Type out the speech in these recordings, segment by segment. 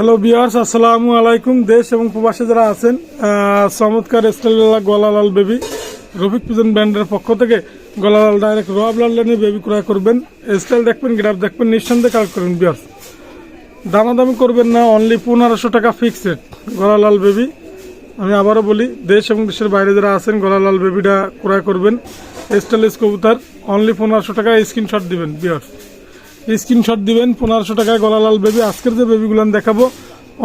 Hello বিয়ার্স আসসালামু আলাইকুম দেশ এবং প্রবাসী যারা আছেন চমৎকার স্টাইল গলালাল বেবি, রফিক পিজন ব্র্যান্ডের পক্ষ থেকে গলালাল ডাইরেক্ট রব লালের বেবি ক্রয় করবেন। স্টাইল দেখবেন, গ্রাফ দেখবেন, নিঃসন্দেহে কালেক্ট করবেন বিয়ার্স দামাদামি করবেন না অনলি পনেরোশো টাকা ফিক্সড গলালাল বেবি। আমি আবারও বলি, দেশ এবং দেশের বাইরে যারা আছেন, গলালাল বেবিটা ক্রয় করবেন। স্টাইলিশ কবুতার অনলি পনেরোশো টাকা স্ক্রিনশট দিবেন বিয়ার্স স্ক্রিনশট দিবেন, পনেরোশো টাকায় গলালাল বেবি আজকের যে বেবিগুলো দেখাবো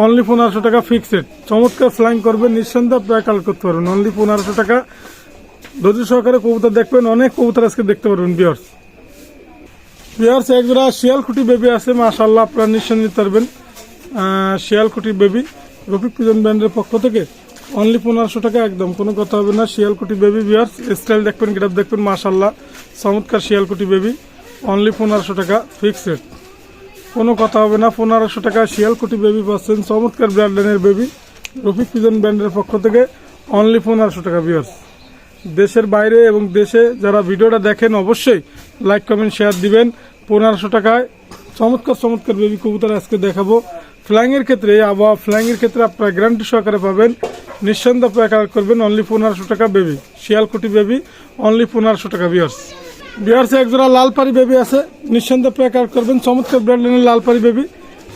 অনলি পনেরোশো টাকা ফিক্সড চমৎকার ফ্লাইং করবেন, নিঃসন্দেহে প্রায় কাল করতে পারবেন। অনলি পনেরোশো টাকা। ধৈর্য সহকারে কবুতর দেখবেন, অনেক কবুতর আজকে দেখতে পারবেন বিয়ার্স বিয়ার্স একজোড়া শিয়ালকুটি বেবি আছে মাশাল্লাহ আপনারা নিঃসন্দেহে নিতে পারবেন। শিয়ালকুটি বেবি রফিক পিজন ব্র্যান্ডের পক্ষ থেকে। অনলি পনেরোশো টাকা, একদম, কোনো কথা হবে না। শিয়ালকুটি বেবি বিয়ার্স স্টাইল দেখবেন গ্রাফ দেখবেন মাশাল্লাহ চমৎকার শিয়ালকুটি বেবি অনলি পনেরোশো টাকা ফিক্সড কোনো কথা হবে না, পনেরোশো টাকা শিয়ালকুটি বেবি পাচ্ছেন চমৎকার ব্র্যান্ডের বেবি রফিক পিজন ব্র্যান্ডের পক্ষ থেকে অনলি পনেরোশো টাকা বিয়ার্স দেশের বাইরে এবং দেশে যারা ভিডিওটা দেখেন, অবশ্যই লাইক কমেন্ট শেয়ার দিবেন। পনেরোশো টাকায় চমৎকার চমৎকার বেবি কবুতর আজকে দেখাবো। ফ্লাইংয়ের ক্ষেত্রে, আবহাওয়া ফ্লাইংয়ের ক্ষেত্রে আপনারা গ্যারান্টি সহকারে পাবেন। নিঃসন্দেহ আপনারা করবেন, অনলি পনেরোশো টাকা বেবি শিয়ালকুটি বেবি অনলি পনেরোশো টাকা বিয়ার্স বিয়ার্সে একজোড়া লালপাড়ি বেবি আছে। নিঃসন্দেহ কালেক্ট করবেন। চমৎকার ব্র্যান্ডের লালপাড়ি বেবি।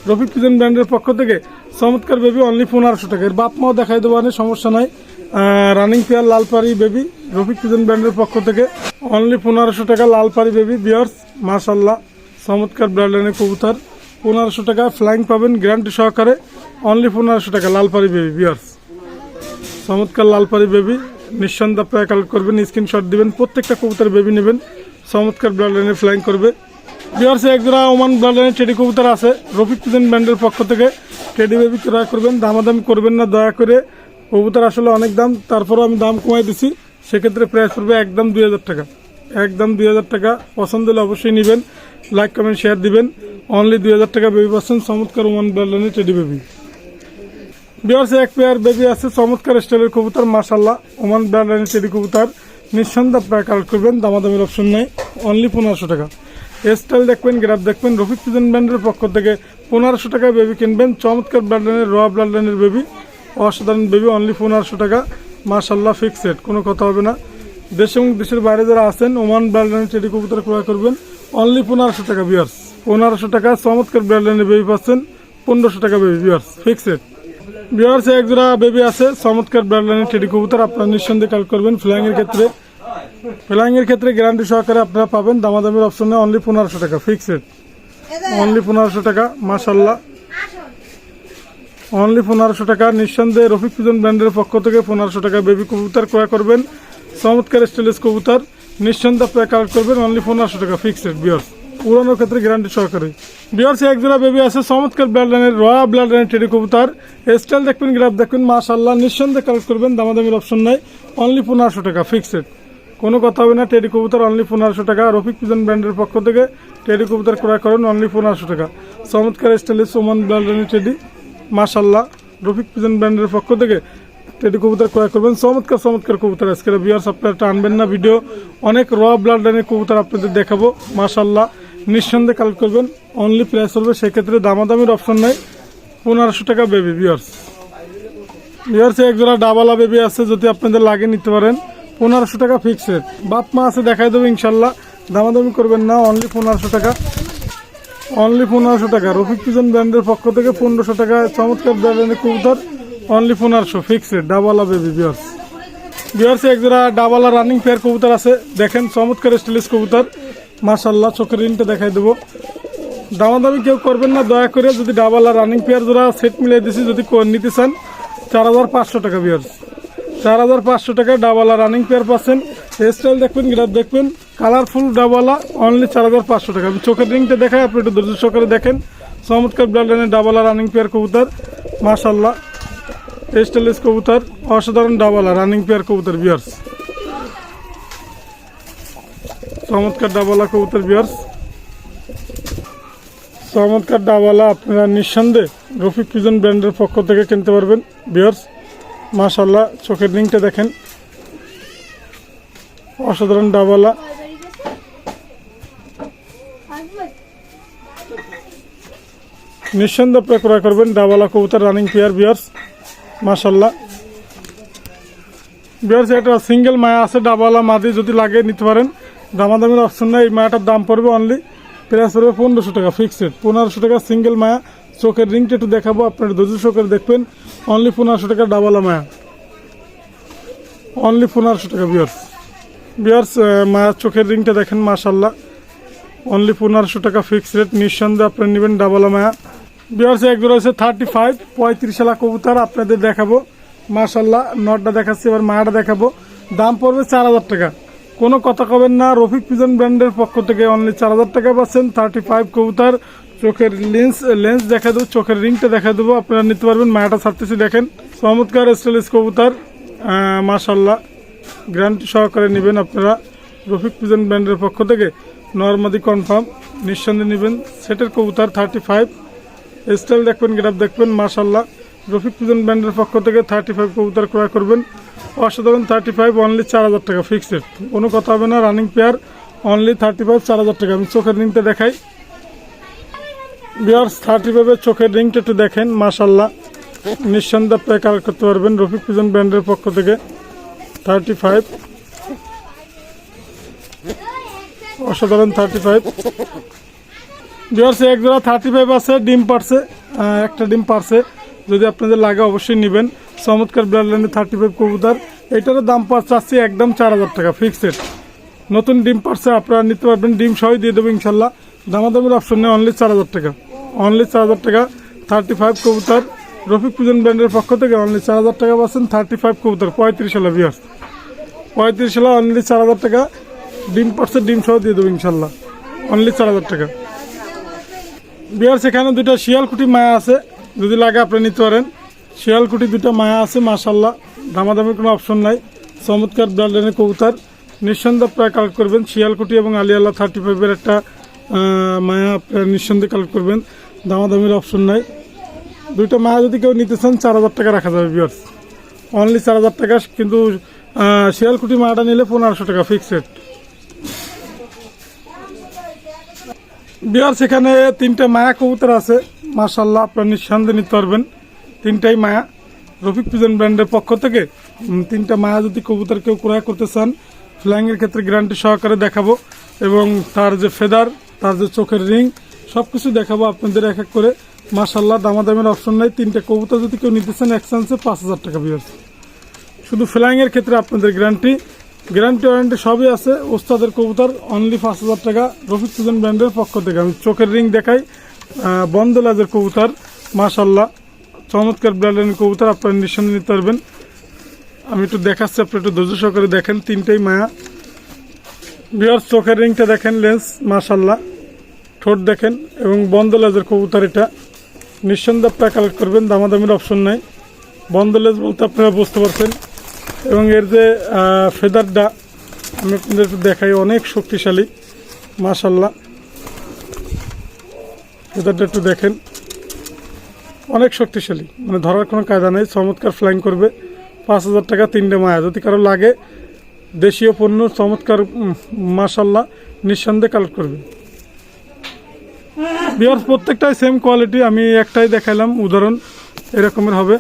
রফিক পিজন ব্র্যান্ডের পক্ষ থেকে চমৎকার বেবি অনলি পনেরোশো টাকা। এর বাপ মাও দেখাই দেবো সমস্যা নাই। রানিং পেয়ার লালপাড়ি বেবি, রফিক পিজন ব্র্যান্ডের পক্ষ থেকে অনলি পনেরোশো টাকা লালপাড়ি বেবি। বিয়ার্স মাশাল্লাহ চমৎকার ব্র্যান্ডের কবুতর। পনেরোশো টাকা ফ্লাইং পাবেন গ্যারান্টি সহকারে অনলি পনেরোশো টাকা লালপাড়ি বেবি বিয়ার্স চমৎকার লালপাড়ি বেবি, নিঃসন্দেহে আপনারা কালেক্ট করবেন স্ক্রিনশট দিবেন, প্রত্যেকটা কবুতর বেবি নেবেন। চমৎকার ব্লাড লাইনে ফ্লাইং করবে। বিহার্সে একজোড়া ওমান ব্লাডলাইনে টেডি কবুতর আছে। রফিক পিজন ব্যান্ডের পক্ষ থেকে টেডি বেবি ক্রয় করবেন, দামাদামি করবেন না, দয়া করে। কবুতর আসলে অনেক দাম, তারপরেও আমি দাম কমাই দিছি। সেক্ষেত্রে প্রাইস পড়বে একদম দুই হাজার টাকা। একদম দুই হাজার টাকা। পছন্দ হলে অবশ্যই নেবেন। লাইক কমেন্ট শেয়ার দিবেন। অনলি দুই হাজার টাকা বেবি পাচ্ছেন চমৎকার ওমান ব্লাডলাইনে টেডি বেবি বিয়ার্সে এক পেয়ার বেবি আছে, চমৎকার স্টাইলের কবুতর মাশাল্লাহ ওমান ব্র্যান্ডের চেরি কবুতর। নিঃসন্দেহে আপনারা কালেক্ট করবেন, দামাদামির অপশন নেই। অনলি পনেরোশো টাকা। স্টাইল দেখবেন গ্রাফ দেখবেন, রফিক পিজন ব্র্যান্ডের পক্ষ থেকে পনেরোশো টাকায় বেবি কিনবেন। চমৎকার ব্র্যান্ডের র ব্র্যান্ডের বেবি অসাধারণ বেবি অনলি পনেরোশো টাকা। মাশাল্লাহ ফিক্সড কোনো কথা হবে না। দেশ এবং দেশের বাইরে যারা আছেন ওমান ব্র্যান্ডের চেরি কবুতর ক্রয় করবেন। অনলি পনেরোশো টাকা বিয়ার্স পনেরোশো টাকা, চমৎকার ব্র্যান্ডের বেবি পাচ্ছেন। পনেরোশো টাকা বেবি বিয়ার্স ফিক্সড এক জোড়া বেবি আছে, চমৎকার ব্র্যান্ডলাইনের টেডি কবুতর আপনারা নিঃসন্দেহে কাল করবেন। ফ্লাইং এর ক্ষেত্রে ফ্লাইং এর ক্ষেত্রে গ্যারান্টি সহকারে আপনারা পাবেন দামাদামির অপশনে অনলি পনেরোশো টাকা ফিক্সড অনলি পনেরোশো টাকা মাশাল্লাহ অনলি পনেরোশো টাকা, নিঃসন্দেহে রফিক পিজন ব্র্যান্ডের পক্ষ থেকে পনেরোশো টাকা বেবি কবুতর ক্রয় করবেন। চমৎকার স্টেলেস কবুতর, নিঃসন্দেহে আপনারা কালেক্ট করবেন অনলি পনেরোশো টাকা ফিক্সড বিয়ার পুরানোর ক্ষেত্রে গ্যারান্টি সহকারে। বিয়ার্সে এক জোড়া বেবি আছে, চমৎকার ব্লাড লাইনের র ব্লাড টেডি কবুতর। স্টাইল দেখবেন গ্রাফ দেখবেন মাশাল্লাহ নিঃসন্দেহে কালেক্ট করবেন, দামাদামির অপশন নাই। অনলি পনেরোশো টাকা ফিক্সড কোনো কথা হবে না টেডি কবুতর অনলি পনেরোশো টাকা রফিক পিজন ব্র্যান্ডের পক্ষ থেকে টেডি কবুতর ক্রয় করেন অনলি পনেরোশো টাকা। চমৎকার স্টাইলিশ ওমান ব্লাড লাইনের টেডি মাশাল্লাহ রফিক পিজন ব্র্যান্ডের পক্ষ থেকে টেডি কবুতর ক্রয় করবেন। চমৎকার চমৎকার কবুতর আজকের বিয়ার্স আপনারা একটা আনবেন না ভিডিও অনেক র ব্লাড লাইনের কবুতর আপনাদের দেখাবো মাশাল্লাহ নিঃসন্দেহে কালেক্ট করবেন অনলি প্রাইস হবে, সেক্ষেত্রে দামাদামির অপশন নাই। পনেরোশো টাকা বেবি বিয়ার্স বিয়ার্সে এক জোড়া ডাবালা বেবি আছে, যদি আপনাদের লাগে নিতে পারেন। পনেরোশো টাকা ফিক্সড বাপ মা আছে, দেখাই দেবো ইনশাল্লাহ। দামাদামি করবেন না অনলি পনেরোশো টাকা। অনলি পনেরোশো টাকা। রফিক পিজন ব্র্যান্ডের পক্ষ থেকে পনেরোশো টাকা। চমৎকার ব্র্যান্ডের কবুতর। অনলি পনেরোশো ফিক্সড ডাবালা বেবি বিয়ার্স বিয়ার্সে একজোড়া ডাবালা রানিং পেয়ার কবুতর আছে। দেখেন, চমৎকার স্টাইলিশ কবুতর। মাশাল্লাহ, চোখের রিংটা দেখাই দেবো। দামাদামি কেউ করবেন না, দয়া করে। যদি ডাবালা রানিং পেয়ার জোড়া সেট মিলিয়ে দিছি, যদি নিতে চান, চার হাজার পাঁচশো টাকা বিয়ার্স চার হাজার পাঁচশো টাকা ডাবালা রানিং পেয়ার পাচ্ছেন। স্টাইল দেখবেন গ্রাফ দেখবেন। কালারফুল ডাবালা অনলি চার হাজার পাঁচশো টাকা। আমি চোখের রিংটা দেখাই, আপনি একটু ধৈর্য সহকারে দেখেন। চমৎকার ব্লাডলাইনের ডাবালা রানিং পেয়ার কবুতর মাশাল্লাহ স্টাইলিশ কবুতর, অসাধারণ ডাবালা রানিং পেয়ার কবুতর বিয়ার্স চমৎকার ডাবালা কবুতর বিয়ার্স চমৎকার ডাবালা আপনারা নিঃসন্দেহে রফিক পিজন ব্র্যান্ডের পক্ষ থেকে কিনতে পারবেন বিয়ার্স মাশাল্লাহ চোখের লিঙ্কটা দেখেন। অসাধারণ ডাবালা। নিঃসন্দেহে আপনারা ক্রয় করবেন ডাবালা কবুতর রানিং পেয়ার বিয়ার্স মাশাল্লাহ বিয়ার্স এটা সিঙ্গেল মায়া আছে, ডাবালা মাদি যদি লাগে নিতে পারেন। দামাদামির অপশন নাই, এই মায়াটার দাম পড়বে অনলি প্রাইস পড়বে পনেরোশো টাকা ফিক্সড পনেরোশো টাকা সিঙ্গেল মায়া। চোখের রিংটা একটু দেখাবো, আপনার দুশো করে দেখবেন। অনলি পনেরোশো টাকা ডাবালা মায়া অনলি পনেরোশো টাকা বিয়ার্স বিয়ার্স মায়ের চোখের রিংটা দেখেন মাশাল্লাহ অনলি পনেরোশো টাকা ফিক্সড রেট নিঃসন্দেহে আপনারা নেবেন ডাবল মায়া বিয়ার্স এক রয়েছে থার্টি ফাইভ পঁয়ত্রিশ সালা কবুতর, আপনাদের দেখাবো। মাশাল্লাহ নটটা দেখাচ্ছি, এবার মায়াটা দেখাবো। দাম পড়বে চার হাজার টাকা। কোনো কথা কবেন না, রফিক পিজন ব্র্যান্ডের পক্ষ থেকে অনলি চার হাজার টাকা পাচ্ছেন। থার্টি ফাইভ কবুতর চোখের লেন্স লেন্স দেখা দেবো, চোখের রিংটা দেখা দেবো। আপনারা নিতে পারবেন, মায়াটা ছাড়তেছি, দেখেন। চমৎকার স্টাইলিশ কবুতার। মাশাল্লাহ গ্যারান্টি সহকারে নেবেন আপনারা। রফিক পিজন ব্র্যান্ডের পক্ষ থেকে নর্মাদি কনফার্ম নিঃসন্দেহে নেবেন। সেটের কবুতার থার্টি ফাইভ স্টাইল দেখবেন গ্রাফ দেখবেন মাশাল্লাহ রফিক পিজন ব্র্যান্ডের পক্ষ থেকে থার্টি ফাইভ কবুতার ক্রয় করবেন। অসাধারণ থার্টি ফাইভ অনলি চার হাজার টাকা ফিক্সড কোনো কথা হবে না running pair only thirty five চার হাজার টাকা। আমি চোখের রিংটা দেখাই। বিয়ার্স থার্টি ফাইভের চোখের রিংটা একটু দেখেন মাশাল্লাহ নিঃসন্দেহে আপনি কালেক্ট করতে পারবেন রফিক পিজন ব্র্যান্ডের পক্ষ থেকে। থার্টি ফাইভ অসাধারণ থার্টি ফাইভ বিয়ার্স এক জোড়া থার্টি ফাইভ আছে, ডিম পারছে একটা ডিম পারছে। যদি আপনাদের লাগে অবশ্যই নেবেন। চমৎকার ব্লাড লাইনের থার্টি ফাইভ কবুতর। এটারও দাম চাচ্ছি একদম চার হাজার টাকা ফিক্সড নতুন ডিম পারছে, আপনারা নিতে পারবেন। ডিম সহই দিয়ে দেবো ইনশাল্লাহ দামাদামের অপশন নেই অনলি চার হাজার টাকা। অনলি চার হাজার টাকা। থার্টি ফাইভ কবুতর। রফিক পুজন ব্র্যান্ডের পক্ষ থেকে অনলি চার হাজার টাকা পাচ্ছেন। থার্টি ফাইভ কবুতর, পঁয়ত্রিশ সালে বিয়ার্স পঁয়ত্রিশ সালে অনলি চার হাজার টাকা। ডিম পারছে, ডিম সহ দিয়ে দেবো ইনশাল্লাহ। অনলি চার হাজার টাকা। বিয়ার সেখানে দুটো শিয়ালকুটি মায়া আছে। যদি লাগে আপনি নিতে পারেন। শিয়ালকুটি দুটো মায়া আছে, মাশাল্লাহ। দামাদামের কোনো অপশন নাই। চমৎকার ব্লাডেনের কবুতর। নিঃসন্দেহ প্রায় কালেক্ট করবেন। শিয়ালকুটি এবং আলিয়াল্লাহ থার্টি ফাইভের একটা মায়া আপনারা নিঃসন্দেহে কালেক্ট করবেন। দামাদামির অপশন নাই। দুইটা মায়া যদি কেউ নিতে চান, চার হাজার টাকা রাখা যাবে বিয়ার্স অনলি চার হাজার টাকা, কিন্তু শিয়ালকুটি মায়াটা নিলে পনেরোশো টাকা ফিক্সড বিহার এখানে তিনটে মায়া কবুতর আছে। মার্শাল্লাহ আপনার নিঃসন্দেহে নিতে পারবেন। তিনটাই মায়া। রফিক পিজন ব্র্যান্ডের পক্ষ থেকে তিনটা মায়া যদি কবুতর কেউ ক্রয় করতে চান ফ্লাইংয়ের ক্ষেত্রে গ্যারান্টি সহকারে দেখাবো। এবং তার যে ফেদার তার যে চোখের রিং সব কিছু দেখাবো আপনাদের এক এক করে। মার্শাল্লাহ দামাদামের অপশন নাই। তিনটা কবুতর যদি কেউ নিতে চান এক চান্সে পাঁচ হাজার টাকা বিয়ার শুধু ফ্লাইংয়ের ক্ষেত্রে আপনাদের গ্যারান্টি গ্যারান্টি ওয়ারেন্টি সবই আছে। ওস্তাদের কবুতর অনলি পাঁচ হাজার টাকা। রফিক সুজন ব্র্যান্ডের পক্ষ থেকে আমি চোখের রিং দেখাই। আহ, বন্ধ লাজের কবুতর মাশাল্লাহ চমৎকার ব্র্যান্ডের কবুতর আপনারা নিঃসন্দেহে নিতে পারবেন। আমি একটু দেখাচ্ছি আপনি একটু ধৈর্য সহকারে দেখেন। তিনটেই মায়া। বিহার চোখের রিংটা দেখেন লেন্স মাশাল্লাহ ঠোঁট দেখেন এবং বন্ধ লাজের কবুতর এটা। নিঃসন্দেহে আপনারা কালেক্ট করবেন দামাদামির অপশন নাই। বন্ধ লেজ বলতে আপনারা বুঝতে পারছেন। এবং এর যে ফেদারটা আমি আপনাদের দেখাই অনেক শক্তিশালী। মাশাল্লাহ ফেদারটা একটু দেখেন। অনেক শক্তিশালী। মানে ধরার কোনো কায়দা নেই চমৎকার ফ্লাইং করবে। পাঁচ হাজার টাকা তিনটে মায়া। যদি কারও লাগে দেশীয় পণ্য চমৎকার উম, মাশাল্লাহ নিঃসন্দেহে কালেক্ট করবে বিহার প্রত্যেকটাই সেম কোয়ালিটি আমি একটাই দেখাইলাম, উদাহরণ এরকমের হবে।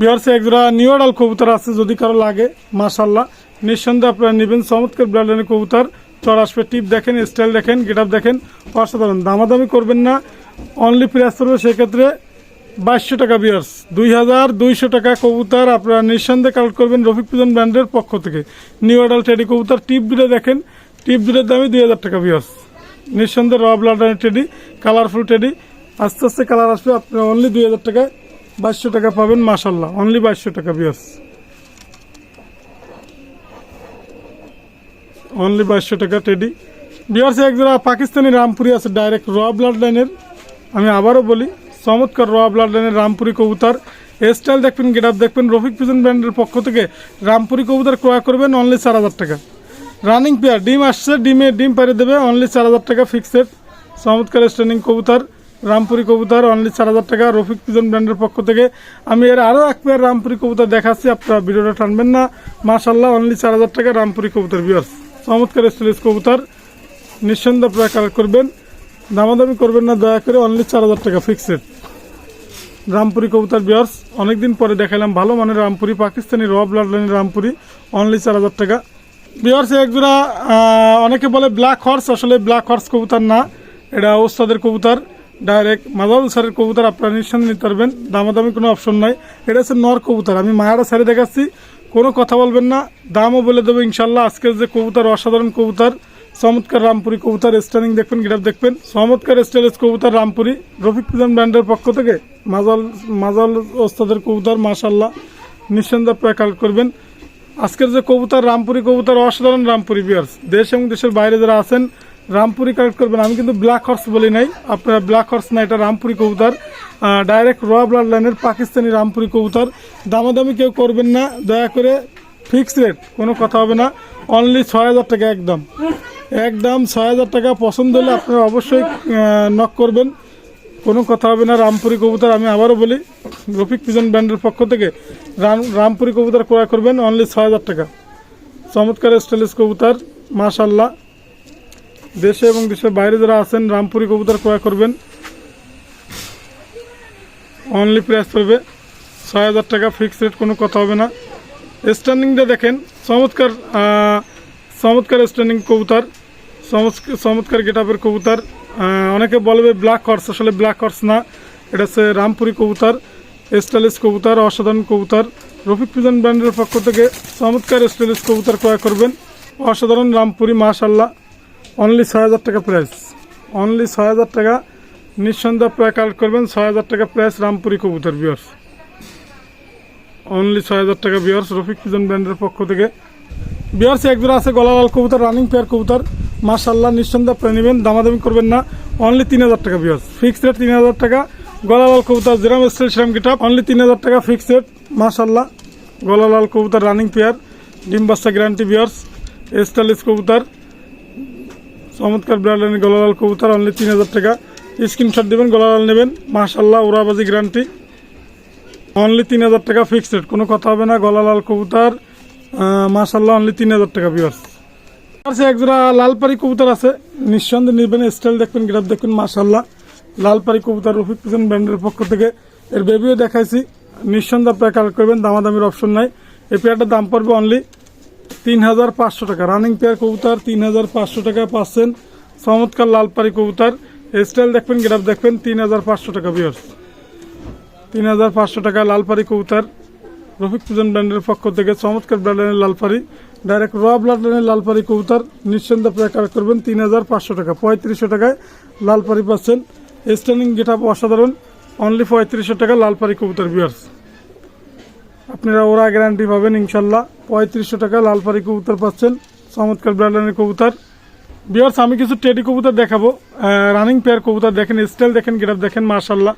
বিহারসে একজোড়া নিউ আডাল কবুতর আছে, যদি কারও লাগে মাশাল্লাহ নিঃসন্দেহে আপনারা নেবেন, চমৎকার ব্লাডেনের কবুতর। চর আসবে টিপ দেখেন স্টাইল দেখেন গেট আপ দেখেন, অসাধারণ। দামাদামি করবেন না অনলি প্রাইস করবে সেক্ষেত্রে বাইশশো টাকা বিয়ার্স দুই হাজার দুইশো টাকা কবুতর আপনারা নিঃসন্দেহে কালেক্ট করবেন রফিক পুজন ব্র্যান্ডের পক্ষ থেকে। নিউ আডাল টেডি কবুতর টিপ দুটো দেখেন টিপ দুটোর দামই দুই হাজার টাকা বিয়ার্স নিঃসন্দেহে র ব্লাডের টেডি কালারফুল টেডি। আস্তে আস্তে কালার আসবে আপনারা অনলি দুই হাজার টাকায় বাইশশো টাকা পাবেন মাসাল্লাহ অনলি বাইশশো টাকা বিয়াস অনলি বাইশশো টাকা টেডি। বিয়ার্সে একজোড়া পাকিস্তানি রামপুরি আছে ডাইরেক্ট র ব্লাড লাইনের আমি আবারও বলি, চমৎকার র ব্লাড লাইনের রামপুরি কবুতর। স্টাইল দেখবেন গেট আপ দেখবেন, রফিক পিজন ব্র্যান্ডের পক্ষ থেকে রামপুরি কবুতর ক্রয় করবেন অনলি চার হাজার টাকা। রানিং পেয়ার ডিম আসছে, ডিমে ডিম পাড়ে দেবে অনলি চার হাজার টাকা ফিক্সড চমৎকার স্ট্যান্ডিং কবুতর, রামপুরি কবুতর অনলি চার হাজার টাকা, রফিক পিজন ব্র্যান্ডের পক্ষ থেকে। আমি এর আরও এক পেয়ার রামপুরি কবুতর দেখাচ্ছি, আপনারা ভিডিওটা টানবেন না। মাশাল্লাহ অনলি চার হাজার টাকা, রামপুরি কবুতর বিয়ার্স চমৎকার স্টাইলিশ কবুতর, নিঃসন্দেহে আপনারা কালেক্ট করবেন। দামাদামি করবেন না, দয়া করে অনলি চার হাজার টাকা ফিক্সড রামপুরি কবুতর বিয়ার্স অনেকদিন পরে দেখালাম ভালো মানের রামপুরি, পাকিস্তানি রব ব্লাড লাইনের রামপুরি অনলি চার হাজার টাকা। বিয়ার্স একজোড়া অনেকে বলে ব্ল্যাক হর্স আসলে ব্ল্যাক হর্স কবুতর না। এটা ওস্তাদের কবুতর ডাইরেক্ট মাজাউল স্যারের কবুতর, আপনারা নিঃসন্দেহে নিতে পারবেন। দামাদামি কোনো অপশন নাই। এটা হচ্ছে নর কবুতর। আমি মায়ারা স্যারে দেখাচ্ছি। কোনো কথা বলবেন না। দামও বলে দেবো ইনশাল্লাহ আজকের যে কবুতর, অসাধারণ কবুতর, চমৎকার রামপুরি কবুতর স্টানিং দেখবেন গিরাপ দেখবেন। চমৎকার স্টাইলিশ কবুতর, রামপুরি। রফিক পিজন ব্র্যান্ডের পক্ষ থেকে মাজাল মাজাল ওস্তাদের কবুতর মাশাল্লাহ নিঃসন্দেহে আপনারা কালেক্ট করবেন। আজকের যে কবুতর, রামপুরি কবুতর, অসাধারণ রামপুরি বিয়ার্স দেশ এবং দেশের বাইরে যারা আছেন রামপুরি কালেক্ট করবেন। আমি কিন্তু ব্ল্যাক হর্স বলি নাই। আপনারা ব্ল্যাক হর্স না, এটা রামপুরি কবুতর। ডাইরেক্ট র ব্লাড লাইনের পাকিস্তানি রামপুরি কবুতর। দামাদামি কেউ করবেন না। দয়া করে ফিক্সড রেট কোনো কথা হবে না। অনলি ছয় হাজার টাকা একদম। একদম ছয় হাজার টাকা। পছন্দ হলে আপনারা অবশ্যই নক করবেন। কোনো কথা হবে না। রামপুরি কবুতর আমি আবারও বলি, রফিক পিজন ব্র্যান্ডের পক্ষ থেকে রাম, রামপুরি কবুতর ক্রয় করবেন। অনলি ছয় হাজার টাকা। চমৎকার স্টাইলিশ কবুতর মাশাল্লাহ দেশে এবং দেশের বাইরে যারা আছেন, রামপুরি কবুতর ক্রয় করবেন। অনলি প্রাইস পড়বে। ছয় হাজার টাকা ফিক্সড রেট কোনো কথা হবে না। স্ট্যান্ডিংটা দেখেন, চমৎকার চমৎকার স্ট্যান্ডিং কবুতর চমৎকার চমৎকার গেটআপের কবুতর। অনেকে বলবে ব্ল্যাক হর্স আসলে ব্ল্যাক হর্স না। এটা হচ্ছে রামপুরি কবুতর স্টাইলিশ কবুতর, অসাধারণ কবুতর। রফিক পিজন ব্র্যান্ডের পক্ষ থেকে চমৎকার স্টাইলিশ কবুতর ক্রয় করবেন। অসাধারণ রামপুরি মাশাল্লাহ অনলি ছয় হাজার টাকা প্রাইস অনলি ছয় হাজার টাকা। নিঃসন্দেহ প্রায় কালেক্ট করবেন ছয় হাজার টাকা প্রাইস রামপুরি কবুতর বিয়ার্স অনলি ছয় হাজার টাকা বিয়ার্স রফিক পিজন ব্র্যান্ডের পক্ষ থেকে। বিয়ার্স একজোড়া আছে, গলালাল কবুতর রানিং পেয়ার কবুতর। মাশাল্লাহ নিঃসন্দেহ প্রায় নেবেন, দামাদামি করবেন না। অনলি তিন হাজার টাকা বিয়ার্স ফিক্সড রেট তিন হাজার টাকা। গলালাল কবুতর যেরাম স্টাইল সেরাম গিটাপ অনলি তিন হাজার টাকা ফিক্সড রেট মাশাল্লাহ গলালাল কবুতর রানিং পেয়ার ডিম বাচ্চা গ্যারান্টি বিয়ার্স স্টাইলিশ কবুতর। চমৎকার ব্র্যান্ডের গলালাল কবুতর অনলি তিন হাজার টাকা। স্ক্রিনশট দেবেন, গলালাল নেবেন। মাশাল্লাহ ওরাবাজি গ্যারান্টি অনলি তিন হাজার টাকা ফিক্সড কোনো কথা হবে না, গলালাল কবুতর। মাশাল্লাহ অনলি তিন হাজার টাকা বিয়ার্স আছে একজোড়া লালপাড়ি কবুতর আছে। নিঃসন্দেহে নেবেন স্টাইল দেখবেন গ্রাফ দেখবেন মাশাল্লাহ লালপাড়ি কবুতর রফিক পিছন ব্র্যান্ডের পক্ষ থেকে এর বেবিও দেখাইছি। নিঃসন্দেহে আপনারা কালেক্ট করবেন, দামাদামির অপশন নাই। এই পেয়ারটার দাম পড়বে অনলি তিন হাজার পাঁচশো টাকা। রানিং পেয়ার কবুতর তিন হাজার পাঁচশো টাকা পাচ্ছেন। চমৎকার লালপাড়ি কবুতর। স্টাইল দেখবেন গ্রাফ দেখবেন তিন হাজার পাঁচশো টাকা বিয়ার্স তিন হাজার পাঁচশো টাকা লালপাড়ি কবুতর। রফিক পূজন ব্র্যান্ডের পক্ষ থেকে চমৎকার ব্র্যান্ডের লালপাড়ি ডাইরেক্ট র ব্লাড লাইনের লালপাড়ি কবুতর। নিঃসন্দেহে আপনারা কালেক্ট করবেন তিন হাজার পাঁচশো টাকা। পঁয়ত্রিশশো টাকায় লালপাড়ি পাচ্ছেন। স্ট্যান্ডিং গেট আপ অসাধারণ। অনলি পঁয়ত্রিশশো টাকা লালপাড়ি কবুতর বিয়ার্স আপনারা ওরা গ্যারান্টি পাবেন ইনশাল্লাহ। পঁয়ত্রিশশো টাকা লালপারি কবুতর পাচ্ছেন, চমৎকার ব্র্যান্ডের কবুতর। বিয়ার্স আমি কিছু টেডি কবুতর দেখাবো। রানিং পেয়ার কবুতর দেখেন স্টাইল দেখেন গেট দেখেন মার্শাল্লাহ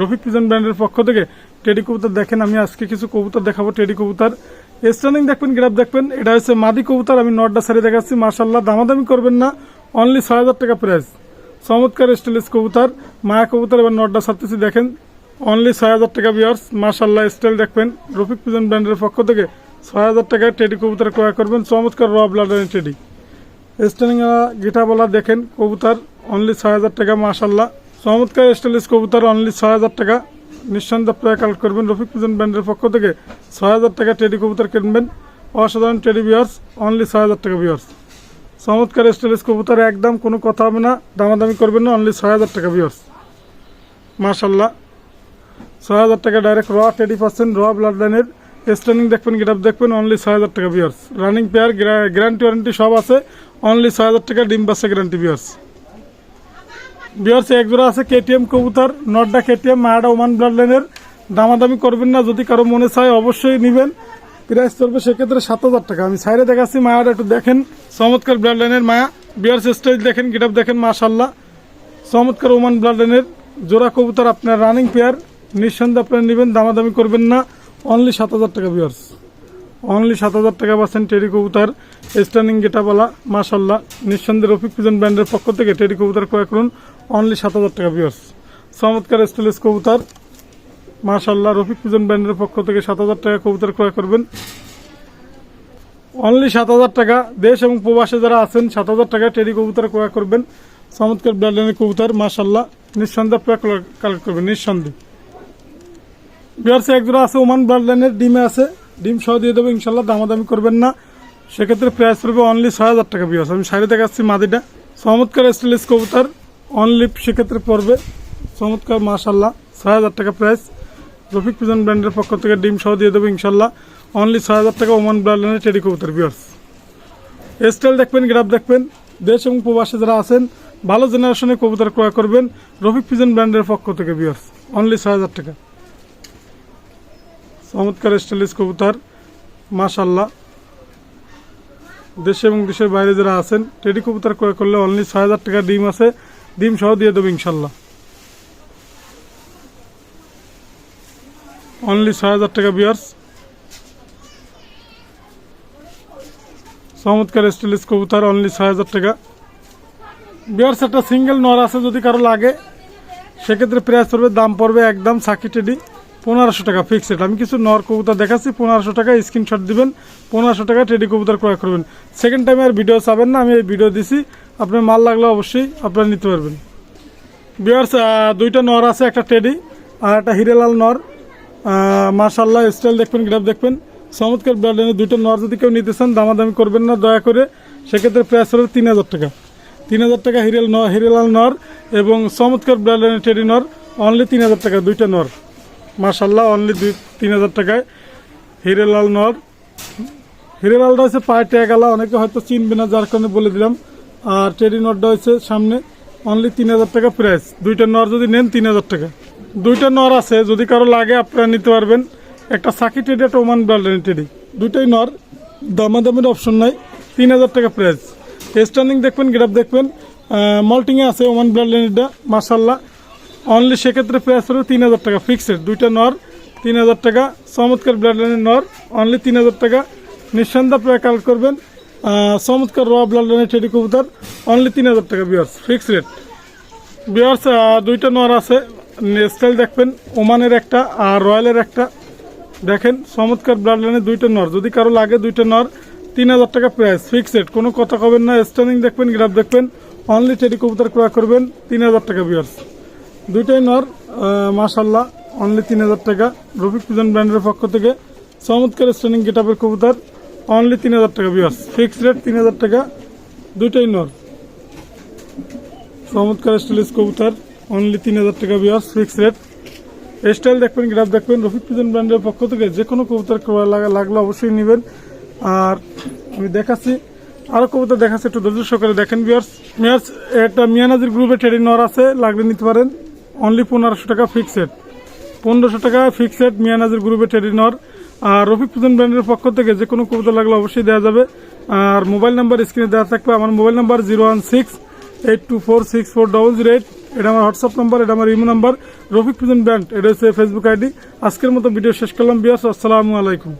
রফিক পিজন ব্র্যান্ডের পক্ষ থেকে টেডি কবুতর দেখেন, আমি আজকে কিছু কবুতর দেখাবো টেডি কবুতর। স্টার্নিং দেখবেন গ্রাফ দেখবেন, এটা হচ্ছে মাদি কবুতর, আমি নটটা সারি দেখাচ্ছি মার্শাল্লাহ দামাদামি করবেন না অনলি ছয় হাজার টাকা প্রাইস চমৎকার স্টাইলিশ কবুতর, মায়া কবুতর, এবার নটটা সারতেছি দেখেন। অনলি ছয় হাজার টাকা বিয়ার্স মার্শাল্লাহ স্টাইল দেখবেন। রফিক পিজন ব্র্যান্ডের পক্ষ থেকে ছয় হাজার টাকায় টেডি কবুতর ক্রয় করবেন। চমৎকার র ব্লাডের টেডি স্টার্নিং গিটা বলা দেখেন, কবুতর অনলি ছয় হাজার টাকা মাশাল্লাহ চমৎকার স্টাইলিশ কবুতর অনলি ছয় হাজার টাকা। নিঃসন্দেহে প্রায় কালেক্ট করবেন রফিক পূজন ব্র্যান্ডের পক্ষ থেকে। ছয় হাজার টাকা টেডি কবুতর কিনবেন। অসাধারণ টেডি বিয়ার্স অনলি ছয় হাজার টাকা বিয়ার্স চমৎকার স্টাইলিশ কবুতর, একদম কোনো কথা হবে না। দামাদামি করবেন না অনলি ছয় হাজার টাকা বিয়ার্স মাশাল্লাহ ছয় হাজার টাকা ডাইরেক্ট র টেডি পাচ্ছেন র ব্লাড লাইনের স্ট্যান্ডিং দেখবেন গেট দেখবেন অনলি ছয় হাজার টাকা bears running pair guarantee warranty সব আছে অনলি ছয় হাজার টাকা ডিম বাচ্চা গ্যারান্টি বিয়ার্স বিয়ার্স এক জোড়া আছে কেটিএম কবুতর নটডা কেটিএম মায়াডা ওমান ব্লাড লাইনের দামাদামি করবেন না, যদি কারও মনে চায় অবশ্যই নেবেন। প্রাইস চলবে সেক্ষেত্রে সাত হাজার টাকা। আমি সাইডে দেখাচ্ছি মায়াটা একটু দেখেন। চমৎকার ব্লাড লাইনের মায়া। বিয়ার্স স্টাইল দেখেন গেট দেখেন মাশাল্লাহ চমৎকার ওমান ব্লাড লাইনের জোড়া কবুতর, আপনার রানিং পেয়ার নিঃসন্দেহে আপনারা নেবেন, দামাদামি করবেন না। অনলি সাত হাজার টাকা বিয়ার্স অনলি সাত হাজার টাকা পাচ্ছেন টেরি কবুতর স্ট্যান্ডিং গেটাওয়ালা মাশাল্লাহ নিঃসন্দেহে রফিক পিজন ব্র্যান্ডের পক্ষ থেকে টেরি কবুতর ক্রয় করুন। অনলি সাত হাজার টাকা বিয়ার্স চমৎকার স্টাইলিশ কবুতর মাশাল্লাহ রফিক পিজন ব্র্যান্ডের পক্ষ থেকে সাত হাজার টাকা কবুতর ক্রয় করবেন। অনলি সাত হাজার টাকা। দেশ এবং প্রবাসে যারা আছেন, সাত হাজার টাকা টেরি কবুতর ক্রয় করবেন। চমৎকার ব্লাডলাইনের কবুতর মাশাল্লাহ নিঃসন্দেহ কালেক্ট করবেন, নিঃসন্দেহ। বিহারসে এক জোড়া আছে, ওমান ব্লাডলাইনের ডিমে আছে। ডিম সহ দিয়ে দেবো ইনশাল্লাহ দামাদামি করবেন না। সেক্ষেত্রে প্রাইস পড়বে অনলি ছয় হাজার টাকা বিয়াস আমি সাইডে দেখাচ্ছি মাদিটা। চমৎকার স্টাইলিশ কবুতর অনলি সেক্ষেত্রে পড়বে। চমৎকার মাশাল্লাহ ছয় হাজার টাকা প্রাইস রফিক পিজন ব্র্যান্ডের পক্ষ থেকে ডিম সহ দিয়ে দেবো ইনশাল্লাহ অনলি ছয় হাজার টাকা ওমান ব্লাডলাইনের টেডি কবুতর বিয়ার্স স্টাইল দেখবেন গ্রাফ দেখবেন। দেশ এবং প্রবাসে যারা আছেন, ভালো জেনারেশনের কবুতর ক্রয় করবেন। রফিক পিজন ব্র্যান্ডের পক্ষ থেকে বিয়ার্স অনলি ছয় হাজার টাকা। চমৎকার স্টাইলিশ কবুতর মাশাল্লাহ দেশে এবং দেশের বাইরে যারা আছেন, টেডি কবুতর ক্রয় করলে অনলি ছয় হাজার টাকা ডিম আছে, ডিম সহ দিয়ে দেবো ইনশাল্লাহ অনলি ছয় হাজার টাকা বিয়ার্স চমৎকার স্টাইলিশ কবুতর অনলি ছয় হাজার টাকা। বিয়ার্স একটা সিঙ্গেল নর আছে, যদি কারও লাগে, সেক্ষেত্রে প্রাইস পড়বে, দাম পড়বে একদম সাকি টেডি। পনেরোশো টাকা ফিক্সড আমি কিছু নর কবুতর দেখাচ্ছি, পনেরোশো টাকা স্ক্রিনশট দিবেন, পনেরোশো টাকা টেডি কবুতর ক্রয় করবেন। সেকেন্ড টাইমে আর ভিডিও চাবেন না, আমি এই ভিডিও দিছি। আপনার মাল লাগলে অবশ্যই আপনারা নিতে পারবেন। বিয়ার্স দুইটা নর আছে, একটা টেডি আর একটা হিরেলাল নর। মার্শাল্লাহ স্টাইল দেখবেন গ্রাফ দেখবেন। চমৎকার ব্র্যান্ডের দুইটা নর যদি কেউ নিতে চান, দামাদামি করবেন না, দয়া করে। সেক্ষেত্রে প্রাইস হলো তিন হাজার টাকা। তিন হাজার টাকা হিরেল নর হিরেলাল নর এবং চমৎকার ব্র্যান্ডের টেডি নর অনলি তিন হাজার টাকা, দুইটা নর। মার্শাল্লাহ অনলি দুই, তিন হাজার টাকায়। হিরেলাল নর। হিরেলালটা হচ্ছে পায়ে ট্যাগালা অনেকে হয়তো চিনবে না, যার কারণে বলে দিলাম। আর টেরি নরটা হচ্ছে সামনে অনলি তিন হাজার টাকা প্রাইস দুইটা নর যদি নেন, তিন হাজার টাকা। দুইটা নর আছে, যদি কারও লাগে, আপনারা নিতে পারবেন। একটা সাকি টেডি, একটা ওমান ব্লাডের টেডি। দুইটাই নর, দামাদামের অপশন নাই, তিন হাজার টাকা প্রাইস স্ট্যান্ডিং দেখবেন গ্রাফ দেখবেন। মল্টিংয়ে আছে ওমান ব্লাডেরটা মার্শাল্লাহ অনলি সেক্ষেত্রে প্রাইস হলো তিন হাজার টাকা ফিক্সড দুইটা নর, তিন হাজার টাকা, চমৎকার ব্লাডলাইনের নর, অনলি তিন হাজার টাকা। নিঃসন্দেহ প্রায় কালেক্ট করবেন চমৎকার র ব্লাডলাইনের টেডি কবুতর, অনলি তিন হাজার টাকা বিয়ার্স ফিক্স রেট বিয়ার্স দুইটা নর আছে স্টাইল দেখবেন, ওমানের একটা আর রয়্যালের একটা। দেখেন, চমৎকার ব্লাডলাইনের দুইটা নর, যদি কারও লাগে দুইটা নর, তিন হাজার টাকা প্রাইস ফিক্স রেট কোনো কথা কবেন না স্ট্যান্ডিং দেখবেন গ্রাফ দেখবেন, অনলি টেডি কবুতর ক্রয় করবেন, তিন হাজার টাকা বিয়ার্স দুইটাই নর মাশাল্লাহ অনলি তিন হাজার টাকা। রফিক পিজন ব্র্যান্ডের পক্ষ থেকে চমৎকার স্ট্যান্ডিং গেটআপের কবুতর অনলি তিন হাজার টাকা বিয়ার্স ফিক্সড রেট তিন হাজার টাকা, দুইটাই নর। চমৎকার স্টাইলিশ কবুতর অনলি তিন হাজার টাকা বিয়ার্স ফিক্সড রেট স্টাইল দেখবেন গ্রাফ দেখবেন, রফিক পিজন ব্র্যান্ডের পক্ষ থেকে যে কোনো কবুতর লাগলে অবশ্যই নেবেন। আর আমি দেখাচ্ছি আরও কবুতর দেখাচ্ছি, একটু ধৈর্য সহকারে দেখেন বিয়ার্স মিয়ার্স একটা মিয়ানাজির গ্রুপে ট্রেডিং নর আছে, লাগলে নিতে পারেন। অনলি পনেরোশো টাকা ফিক্সড পনেরোশো টাকা ফিক্সড মিয়ানাজির গ্রুপে ট্রেডিং নর আর রফিক পিজন ব্র্যান্ডের পক্ষ থেকে যে কোনো কবিতা লাগলে অবশ্যই দেওয়া যাবে। আর মোবাইল নাম্বার স্ক্রিনে দেওয়া থাকবে আমার mobile number zero one six eight two four six four double zero eight এটা আমার হোয়াটসঅ্যাপ নাম্বার এটা আমার imo number Rafiq pigeon brand, এটা হচ্ছে ফেসবুক আইডি আজকের মতো ভিডিও শেষ করলাম বিয়াস আসসালামু আলাইকুম।